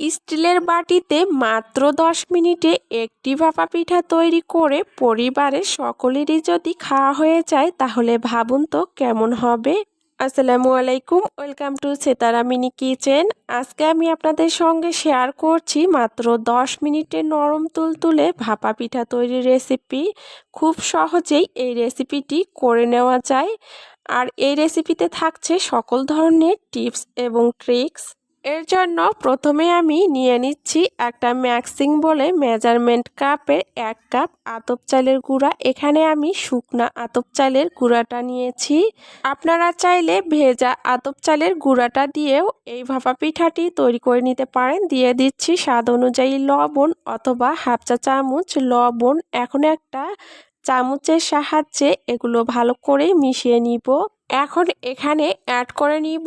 স্টিলের বাটিতে মাত্র দশ মিনিটে একটি ভাপা পিঠা তৈরি করে পরিবারের সকলেরই যদি খাওয়া হয়ে যায়, তাহলে ভাবুন তো কেমন হবে। আসসালামু আলাইকুম, welcome to Setara mini kitchen. আজকে আমি আপনাদের সঙ্গে শেয়ার করছি মাত্র দশ মিনিটে নরম তুলতুলে ভাপা পিঠা তৈরির রেসিপি। খুব সহজেই এই রেসিপিটি করে নেওয়া যায়। আর এই রেসিপিতে থাকছে সকল ধরনের টিপস এবং ট্রিক্স। এর জন্য প্রথমে আমি নিয়ে নিচ্ছি একটা ম্যাক্সিং বলে মেজারমেন্ট কাপের এক কাপ আতপ চালের গুঁড়া। এখানে আমি শুকনা আতপ চালের গুঁড়াটা নিয়েছি। আপনারা চাইলে ভেজা আতপ চালের গুঁড়াটা দিয়েও এই ভাপা পিঠাটি তৈরি করে নিতে পারেন। দিয়ে দিচ্ছি স্বাদ অনুযায়ী লবণ অথবা হাফ চা চামচ লবণ। এখন একটা চামচের সাহায্যে এগুলো ভালো করে মিশিয়ে নিব। এখন এখানে অ্যাড করে নিব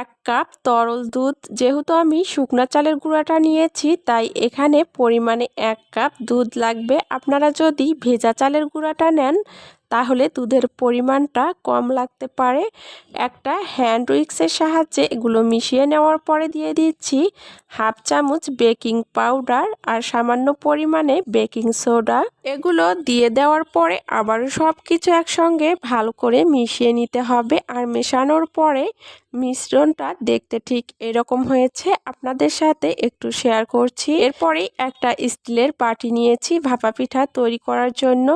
এক কাপ তরল দুধ। যেহেতু আমি শুকনা চালের গুঁড়াটা নিয়েছি, তাই এখানে পরিমাণে এক কাপ দুধ লাগবে। আপনারা যদি ভেজা চালের গুঁড়াটা নেন তাহলে দুধের পরিমাণটা কম লাগতে পারে। একটা হ্যান্ড উইক্সের সাহায্যে এগুলো মিশিয়ে নেওয়ার পরে দিয়ে দিচ্ছি হাফ চামচ বেকিং পাউডার আর সামান্য পরিমাণে বেকিং সোডা। এগুলো দিয়ে দেওয়ার পরে আবারও সব কিছু একসঙ্গে ভালো করে মিশিয়ে নিতে হবে আর মেশানোর পরে মিশ্রণটা দেখতে ঠিক এরকম হয়েছে। আপনাদের সাথে একটু শেয়ার করছি। এরপরেই একটা স্টিলের বাটি নিয়েছি ভাপা পিঠা তৈরি করার জন্য।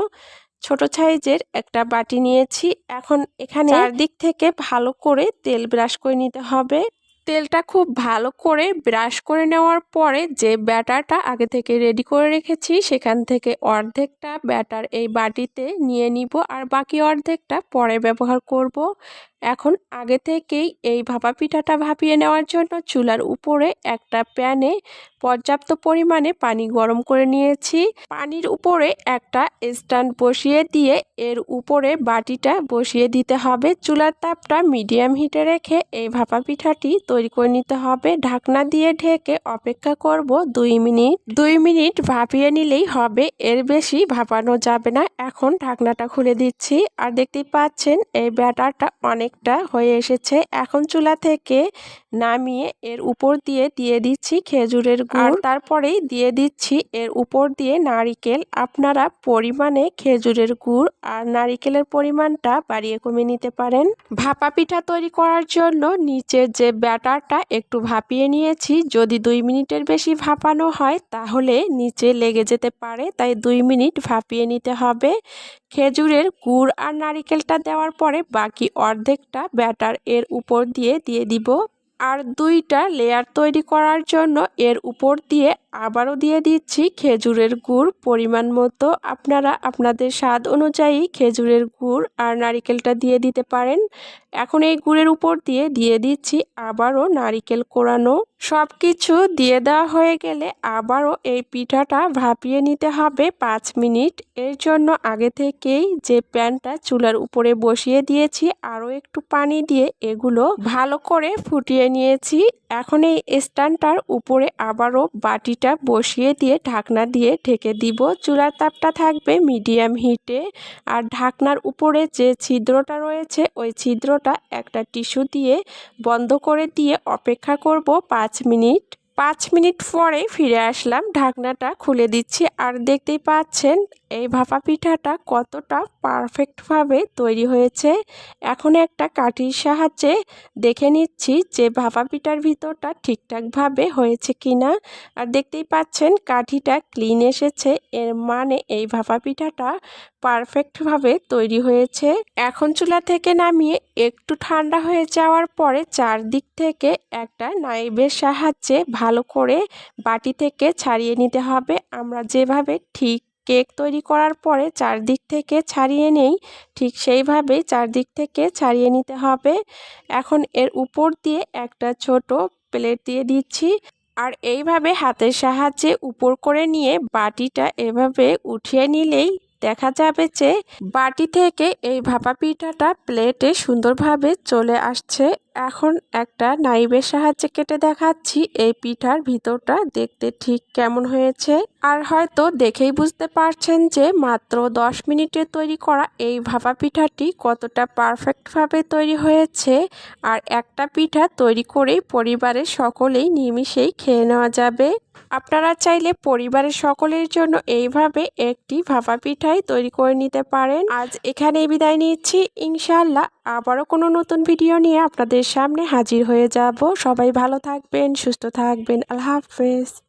ছোট সাইজের একটা বাটি নিয়েছি। এখন এখানে চারদিক থেকে ভালো করে তেল ব্রাশ করে নিতে হবে। তেলটা খুব ভালো করে ব্রাশ করে নেওয়ার পরে যে ব্যাটারটা আগে থেকে রেডি করে রেখেছি, সেখান থেকে অর্ধেকটা ব্যাটার এই বাটিতে নিয়ে নিব। আর বাকি অর্ধেকটা পরে ব্যবহার করব। এখন আগে থেকেই এই ভাপা পিঠাটা ভাপিয়ে নেওয়ার জন্য চুলার উপরে একটা প্যানে পর্যাপ্ত পরিমাণে পানি গরম করে নিয়েছি। পানির উপরে একটা স্ট্যান্ড বসিয়ে দিয়ে এর উপরে বাটিটা বসিয়ে দিতে হবে। চুলার তাপটা মিডিয়াম হিটে রেখে এই ভাপা পিঠাটি তৈরি করে নিতে হবে। ঢাকনা দিয়ে ঢেকে অপেক্ষা করব দুই মিনিট। দুই মিনিট ভাপিয়ে নিলেই হবে, এর বেশি ভাপানো যাবে না। এখন ঢাকনাটা খুলে দিচ্ছি। আর দেখতেই পাচ্ছেন এই ব্যাটারটা অনেকটা হয়ে এসেছে। এখন চুলা থেকে নামিয়ে এর উপর দিয়ে দিয়ে দিচ্ছি খেজুরের গুড়। তারপরেই দিয়ে দিচ্ছি এর উপর দিয়ে নারিকেল। আপনারা পরিমাণে খেজুরের গুড় আর নারিকেলের পরিমাণটা বাড়িয়ে কমিয়ে নিতে পারেন। ভাপা পিঠা তৈরি করার জন্য নিচের যে ব্যাটারটা একটু ভাপিয়ে নিয়েছি। যদি দুই মিনিটের বেশি ভাপানো হয় তাহলে নিচে লেগে যেতে পারে। তাই দুই মিনিট ভাপিয়ে নিতে হবে। খেজুরের গুড় আর নারিকেলটা দেওয়ার পরে বাকি অর্ধেকটা ব্যাটার এর উপর দিয়ে দিয়ে দিব। আর দুইটা লেয়ার তৈরি করার জন্য এর উপর দিয়ে আবারও দিয়ে দিচ্ছি খেজুরের গুড়। পরিমাণ মতো আপনারা আপনাদের স্বাদ অনুযায়ী খেজুরের গুড় আর নারিকেলটা দিয়ে দিতে পারেন। এখন এই গুড়ের উপর দিয়ে দিয়ে দিচ্ছি আবারও নারিকেল কোরানো। সব কিছু দিয়ে দেওয়া হয়ে গেলে আবারও এই পিঠাটা ভাপিয়ে নিতে হবে পাঁচ মিনিট। এর জন্য আগে থেকেই যে প্যানটা চুলার উপরে বসিয়ে দিয়েছি, আরও একটু পানি দিয়ে এগুলো ভালো করে ফুটিয়ে নিয়েছি। এখন এই স্ট্যান্ডটার উপরে আবারও বাটিটা বসিয়ে দিয়ে ঢাকনা দিয়ে ঢেকে দিব। চুলার তাপটা থাকবে মিডিয়াম হিটে। আর ঢাকনার উপরে যে ছিদ্রটা রয়েছে, ওই ছিদ্রটা একটা টিস্যু দিয়ে বন্ধ করে দিয়ে অপেক্ষা করব পাঁচ মিনিট। পাঁচ মিনিট পরে ফিরে আসলাম, ঢাকনাটা খুলে দিচ্ছি আর দেখতেই পাচ্ছেন এই ভাপা পিঠাটা কতটা পারফেক্টভাবে তৈরি হয়েছে। এখন একটা কাঠির সাহায্যে দেখে নিচ্ছি যে ভাপা পিঠার ভিতরটা ঠিকঠাকভাবে হয়েছে কিনা। আর দেখতেই পাচ্ছেন কাঠিটা ক্লিন এসেছে, এর মানে এই ভাপা পিঠাটা পারফেক্টভাবে তৈরি হয়েছে। এখন চুলা থেকে নামিয়ে একটু ঠান্ডা হয়ে যাওয়ার পরে চারদিক থেকে একটা নাইবের সাহায্যে ভালো করে বাটি থেকে ছাড়িয়ে নিতে হবে। আমরা যেভাবে ঠিক কেক তৈরি করার পরে চারদিক থেকে ছাড়িয়ে নেই, ঠিক সেইভাবেই চারদিক থেকে ছাড়িয়ে নিতে হবে। এখন এর উপর দিয়ে একটা ছোট প্লেট দিয়ে দিচ্ছি। আর এইভাবে হাতের সাহায্যে উপর করে নিয়ে বাটিটা এভাবে উঠিয়ে নিলেই দেখা যাবে যে বাটি থেকে এই ভাপা পিঠাটা প্লেটে সুন্দরভাবে চলে আসছে এখন একটা নাইবের সাহায্যে কেটে দেখাচ্ছি। এই পিঠার ভিতরটা দেখতে ঠিক কেমন হয়েছে। আর হয়তো দেখেই বুঝতে পারছেন যে মাত্র দশ মিনিটে তৈরি করা এই ভাপা পিঠাটি কতটা পারফেক্টভাবে তৈরি হয়েছে। আর একটা পিঠা তৈরি করেই পরিবারের সকলেই নিমিষেই খেয়ে নেওয়া যাবে। আপনারা চাইলে পরিবারের সকলের জন্য এইভাবে একটি ভাপা পিঠাই তৈরি করে নিতে পারেন। আজ এখানে বিদায় নিচ্ছি। ইনশাল্লাহ আবারও কোনো নতুন ভিডিও নিয়ে আপনাদের সামনে হাজির হয়ে যাব। সবাই ভালো থাকবেন, সুস্থ থাকবেন। আল্লাহ হাফেজ।